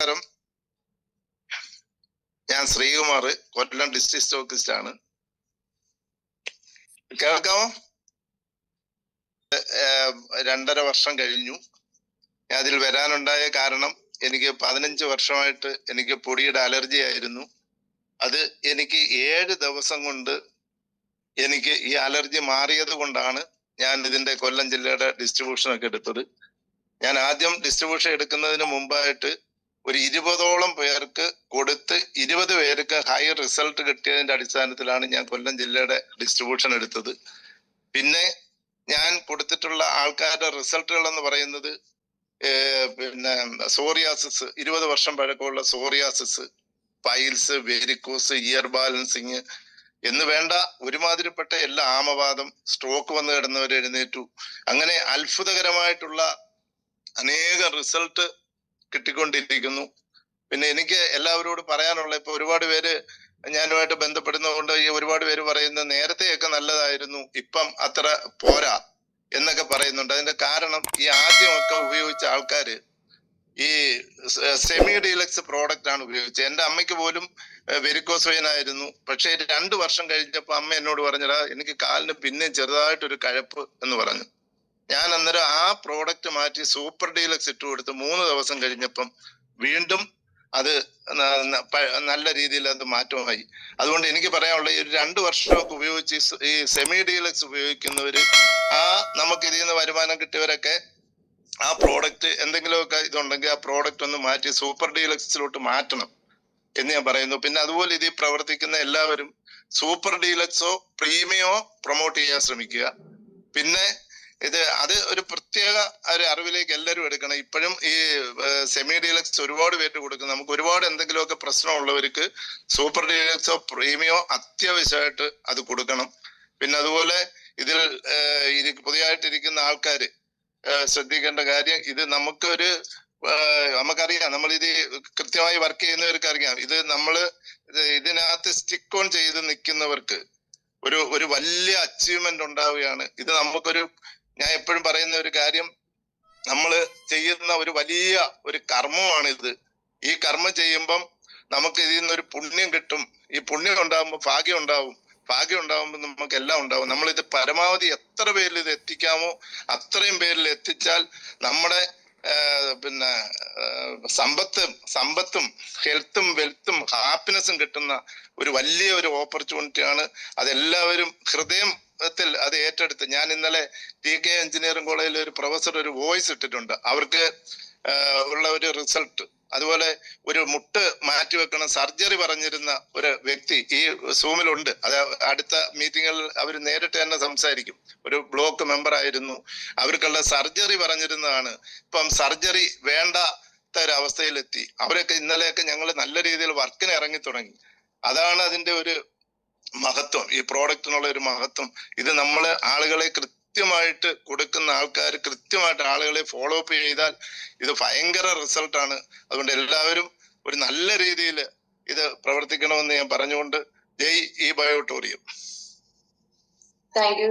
നമസ്കാരം. ഞാൻ ശ്രീകുമാർ കൊല്ലം district stockist ആണ് കേൾക്കാമോ രണ്ടര വർഷം കഴിഞ്ഞു. ഞാൻ അതിൽ വരാനുണ്ടായ കാരണം എനിക്ക് പതിനഞ്ച് വർഷമായിട്ട് എനിക്ക് പൊടിയുടെ അലർജി ആയിരുന്നു. അത് എനിക്ക് ഏഴ് ദിവസം കൊണ്ട് എനിക്ക് ഈ അലർജി മാറിയത് കൊണ്ടാണ് ഞാൻ ഇതിന്റെ കൊല്ലം ജില്ലയുടെ ഡിസ്ട്രിബ്യൂഷൻ ഒക്കെ എടുത്തത്. ഞാൻ ആദ്യം ഡിസ്ട്രിബ്യൂഷൻ എടുക്കുന്നതിന് മുമ്പായിട്ട് ഒരു ഇരുപതോളം പേർക്ക് കൊടുത്ത് ഇരുപത് പേർക്ക് ഹയർ റിസൾട്ട് കിട്ടിയതിന്റെ അടിസ്ഥാനത്തിലാണ് ഞാൻ കൊല്ലം ജില്ലയുടെ ഡിസ്ട്രിബ്യൂഷൻ എടുത്തത്. പിന്നെ ഞാൻ കൊടുത്തിട്ടുള്ള ആൾക്കാരുടെ റിസൾട്ടുകൾ എന്ന് പറയുന്നത് പിന്നെ സോറിയാസിസ് ഇരുപത് വർഷം പഴക്കമുള്ള psoriasis piles varicose ear balancing എന്ന് വേണ്ട ഒരുമാതിരിപ്പെട്ട എല്ലാ ആമവാദം സ്ട്രോക്ക് വന്ന് കിടന്നവർ എഴുന്നേറ്റു. അങ്ങനെ അത്ഭുതകരമായിട്ടുള്ള അനേകം റിസൾട്ട് കിട്ടിക്കൊണ്ടിരിക്കുന്നു. പിന്നെ എനിക്ക് എല്ലാവരോടും പറയാനുള്ള ഇപ്പൊ ഒരുപാട് പേര് ഞാനുമായിട്ട് ബന്ധപ്പെടുന്നതുകൊണ്ട് ഈ ഒരുപാട് പേര് പറയുന്നത് നേരത്തെയൊക്കെ നല്ലതായിരുന്നു ഇപ്പം അത്ര പോരാ എന്നൊക്കെ പറയുന്നുണ്ട്. അതിന്റെ കാരണം ഈ ആദ്യമൊക്കെ ഉപയോഗിച്ച ആൾക്കാര് ഈ സെമി ഡീലക്സ് പ്രോഡക്റ്റ് ആണ് ഉപയോഗിച്ചത്. എന്റെ അമ്മയ്ക്ക് പോലും വെരിക്കോസ് ആയിരുന്നു. പക്ഷേ രണ്ടു വർഷം കഴിഞ്ഞപ്പോ അമ്മ എന്നോട് പറഞ്ഞടാ എനിക്ക് കാലിന് പിന്നെ ചെറുതായിട്ടൊരു കഴപ്പ് എന്ന് പറഞ്ഞു. പ്രോഡക്റ്റ് മാറ്റി സൂപ്പർ ഡീലക്സ് ഇട്ട് കൊടുത്ത് മൂന്ന് ദിവസം കഴിഞ്ഞപ്പം വീണ്ടും അത് നല്ല രീതിയിൽ അത് മാറ്റമായി അതുകൊണ്ട് എനിക്ക് പറയാനുള്ള ഈ ഒരു രണ്ട് വർഷമൊക്കെ ഉപയോഗിച്ച് ഈ ഈ സെമി ഡീലക്സ് ഉപയോഗിക്കുന്നവര് ആ നമുക്ക് ഇതിൽ നിന്ന് വരുമാനം കിട്ടിയവരൊക്കെ ആ പ്രോഡക്റ്റ് എന്തെങ്കിലുമൊക്കെ ഇതുണ്ടെങ്കിൽ ആ പ്രോഡക്റ്റ് ഒന്ന് മാറ്റി സൂപ്പർ ഡീലക്സിലോട്ട് മാറ്റണം എന്ന് ഞാൻ പറയുന്നു. പിന്നെ അതുപോലെ ഇതിൽ പ്രവർത്തിക്കുന്ന എല്ലാവരും സൂപ്പർ ഡീലക്സോ പ്രീമിയോ പ്രൊമോട്ട് ചെയ്യാൻ ശ്രമിക്കുക. പിന്നെ ഇത് അത് ഒരു പ്രത്യേക ഒരു അറിവിലേക്ക് എല്ലാവരും എടുക്കണം. ഇപ്പോഴും ഈ സെമി ഡീലക്സ് ഒരുപാട് പേര് കൊടുക്കും നമുക്ക് ഒരുപാട് എന്തെങ്കിലുമൊക്കെ പ്രശ്നമുള്ളവർക്ക് സൂപ്പർ ഡീലക്സോ പ്രീമിയോ അത്യാവശ്യമായിട്ട് അത് കൊടുക്കണം. പിന്നെ അതുപോലെ ഇതിൽ പുതിയതായിട്ടിരിക്കുന്ന ആൾക്കാർ ശ്രദ്ധിക്കേണ്ട കാര്യം ഇത് നമുക്കൊരു നമുക്കറിയാം. നമ്മൾ ഇത് കൃത്യമായി വർക്ക് ചെയ്യുന്നവർക്ക് അറിയാം ഇത് നമ്മൾ ഇത് ഇതിനകത്ത് സ്റ്റിക്ക് ഓൺ ചെയ്ത് നിൽക്കുന്നവർക്ക് ഒരു ഒരു വലിയ അച്ചീവ്മെന്റ് ഉണ്ടാവുകയാണ്. ഇത് നമുക്കൊരു ഞാൻ എപ്പോഴും പറയുന്ന ഒരു കാര്യം നമ്മൾ ചെയ്യുന്ന ഒരു വലിയ ഒരു കർമ്മമാണിത്. ഈ കർമ്മം ചെയ്യുമ്പം നമുക്ക് ഇതിൽ നിന്നൊരു പുണ്യം കിട്ടും. ഈ പുണ്യം ഉണ്ടാകുമ്പോൾ ഭാഗ്യം ഉണ്ടാവും. ഭാഗ്യം ഉണ്ടാകുമ്പോൾ നമുക്ക് എല്ലാം ഉണ്ടാവും. നമ്മൾ ഇത് പരമാവധി എത്ര പേരിൽ ഇത് എത്തിക്കാമോ അത്രയും പേരിൽ എത്തിച്ചാൽ നമ്മുടെ പിന്നെ സമ്പത്ത് സമ്പത്തും ഹെൽത്തും വെൽത്തും ഹാപ്പിനെസ്സും കിട്ടുന്ന ഒരു വലിയ ഒരു ഓപ്പർച്യൂണിറ്റിയാണ് അതെല്ലാവരും ഹൃദയത്തിൽ അത് ഏറ്റെടുത്ത് ഞാൻ ഇന്നലെ ടി കെ എഞ്ചിനീയറിംഗ് കോളേജിൽ ഒരു പ്രൊഫസർ ഒരു വോയിസ് ഇട്ടിട്ടുണ്ട്. അവർക്ക് ഉള്ള ഒരു റിസൾട്ട്. അതുപോലെ ഒരു മുട്ട് മാറ്റിവെക്കണം സർജറി പറഞ്ഞിരുന്ന ഒരു വ്യക്തി ഈ സൂമിലുണ്ട്. അത് അടുത്ത മീറ്റിങ്ങുകളിൽ അവർ നേരിട്ട് തന്നെ സംസാരിക്കും. ഒരു ബ്ലോക്ക് മെമ്പർ ആയിരുന്നു. അവർക്കുള്ള സർജറി പറഞ്ഞിരുന്നതാണ്. ഇപ്പം സർജറി വേണ്ടാത്ത ഒരു അവസ്ഥയിലെത്തി അവരൊക്കെ ഇന്നലെയൊക്കെ ഞങ്ങൾ നല്ല രീതിയിൽ വർക്കിന് ഇറങ്ങി തുടങ്ങി അതാണ് അതിന്റെ ഒരു മഹത്വം ഈ പ്രോഡക്റ്റിനുള്ള ഒരു മഹത്വം. ഇത് നമ്മൾ ആളുകളെ കൃത്യമായിട്ട് കൊടുക്കുന്ന ആൾക്കാർ കൃത്യമായിട്ട് ആളുകളെ ഫോളോ അപ്പ് ചെയ്താൽ ഇത് ഭയങ്കര റിസൾട്ടാണ് അതുകൊണ്ട് എല്ലാവരും ഒരു നല്ല രീതിയിൽ ഇത് പ്രവർത്തിക്കണമെന്ന് ഞാൻ പറഞ്ഞുകൊണ്ട് ജയ് ഈ ബയോട്ടോറിയം. Thank you